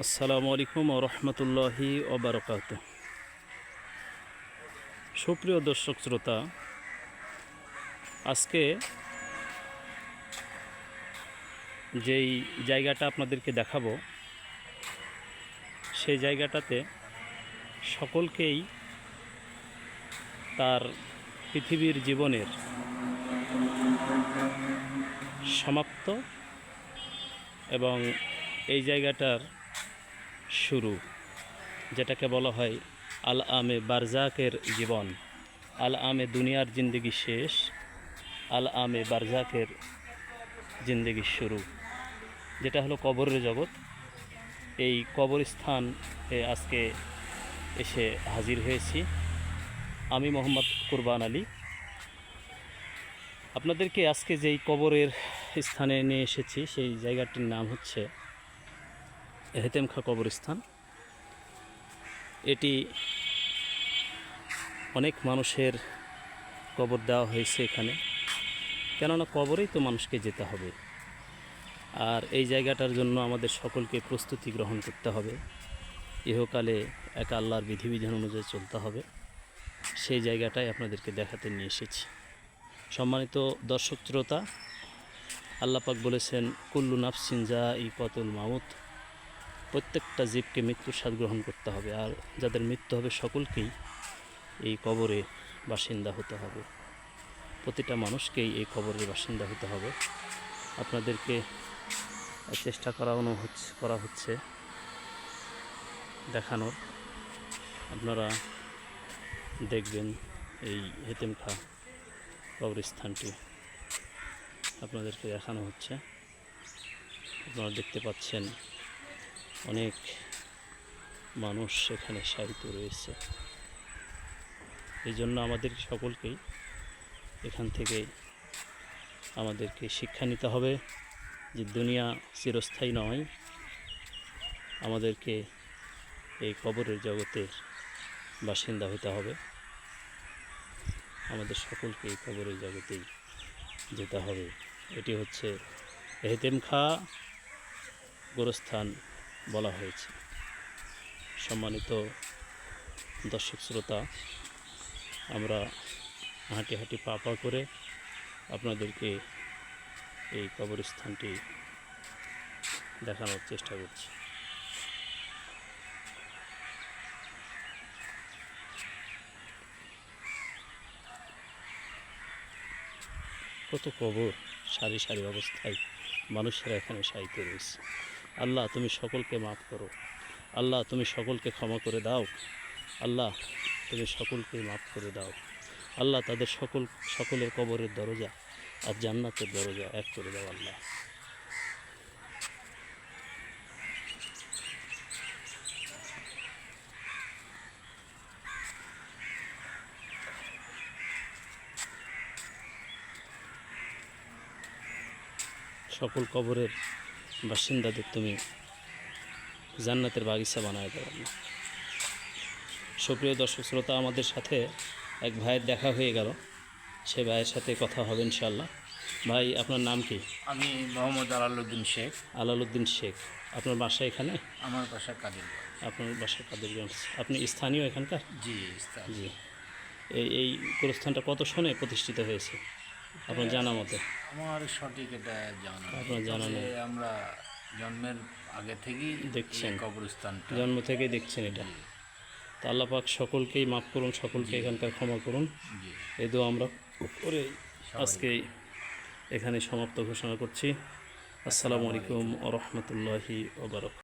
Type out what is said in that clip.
আসসালামু আলাইকুম রহমতুল্লাহি ওবরকাত সুপ্রিয় দর্শক শ্রোতা, আজকে যেই জায়গাটা আপনাদেরকে দেখাবো, সেই জায়গাটাতে সকলকেই তার পৃথিবীর জীবনের সমাপ্ত এবং এই জায়গাটার শুরু, যেটাকে বলা হয় আল আমে বারজাকের জীবন। আল আমে দুনিয়ার জিন্দগি শেষ আল আমে বারজাকের জিন্দগির শুরু, যেটা হলো কবরের জগৎ। এই কবরস্থান আজকে এসে হাজির হয়েছি আমি মোহাম্মদ কুরবান আলী। আপনাদেরকে আজকে যেই কবরের স্থানে নিয়ে এসেছি, সেই জায়গাটির নাম হচ্ছে হেতেমখা কবরস্থান। এটি অনেক মানুষের কবর দেওয়া হয়েছে এখানে। কেননা কবরেই তো মানুষকে যেতে হবে। আর এই জায়গাটার জন্য আমাদের সকলকে প্রস্তুতি গ্রহণ করতে হবে। ইহকালে এক আল্লাহর বিধিবিধান অনুযায়ী চলতে হবে। সেই জায়গাটাই আপনাদেরকে দেখাতে নিয়ে এসেছি। সম্মানিত দর্শক শ্রোতা আল্লাপাক বলেছেন, কুল্লু নাফসিন যা ই কতুল মাউত। প্রত্যেকটা জীবকে মৃত্যুর স্বাদ গ্রহণ করতে হবে আর যাদের মৃত্যু হবে সকলকেই এই কবরে বাসিন্দা হতে হবে। প্রতিটা মানুষকেই এই কবরের বাসিন্দা হতে হবে। আপনাদেরকে চেষ্টা করানো হচ্ছে, করা হচ্ছে দেখানোর। আপনারা দেখবেন এই হেতেমখা কবরস্থানটি আপনাদেরকে দেখানো হচ্ছে। আপনারা দেখতে পাচ্ছেন অনেক মানুষ এখানে সারিত রয়েছে। এই জন্য আমাদের সকলকেই এখান থেকে আমাদেরকে শিক্ষা নিতে হবে যে দুনিয়া চিরস্থায়ী নয়। আমাদেরকে এই কবরের জগতের বাসিন্দা হতে হবে। আমাদের সকলকে এই কবরের জগতেই যেতে হবে। এটি হচ্ছে হেতেম খা গোরস্থান বলা হয়েছে। সম্মানিত দর্শক শ্রোতা, আমরা হাঁটি হাঁটি পা পা করে আপনাদেরকে এই কবরস্থানটি দেখানোর চেষ্টা করছি। কত কবর, সারি সারি অবস্থায় মানুষেরা এখানে সাহিত্য রয়েছে। আল্লাহ, তুমি সকলকে মাফ করো। আল্লাহ, তুমি সকলকে ক্ষমা করে দাও। আল্লাহ, তুমি সকলকে মাফ করে দাও। আল্লাহ, তাদের সকল, সকলের কবরের দরজা আর জান্নাতের দরজা এক করে দাও আল্লাহ। সকল কবরের বাসিন্দাদের তুমি জান্নাতের বাগিচা বানায় আল্লাহ সুপ্রিয় দর্শক শ্রোতা আমাদের সাথে এক ভাইয়ের দেখা হয়ে গেল। সে ভাইয়ের সাথে কথা হবে ইনশাল্লাহ ভাই আপনার নাম কি? আমি মোহাম্মদ আলালুদ্দিন শেখ। আলালউদ্দিন শেখ। আপনার বাসা এখানে? আমার বাসা কাদির আপনার বাসা কাদেরগঞ্জ। আপনি স্থানীয় এখানকার? জি জি। এই এই গোরস্থানটা কত সনে প্রতিষ্ঠিত হয়েছে? আপনার জানা মতে? আমার সঠিক এটা জানা আপনার জানা নেই। আমরা জন্মের আগে থেকেই দেখছেন। কবরস্থান জন্ম থেকেই দেখছেন এটা। তো আল্লাপাক সকলকেই মাফ করুন সকলকে এখানকার ক্ষমা করুন। এই দোয়া আমরা করে আজকে এখানে সমাপ্ত ঘোষণা করছি। আসসালামু আলাইকুম ও রহমতুল্লাহি ওবরক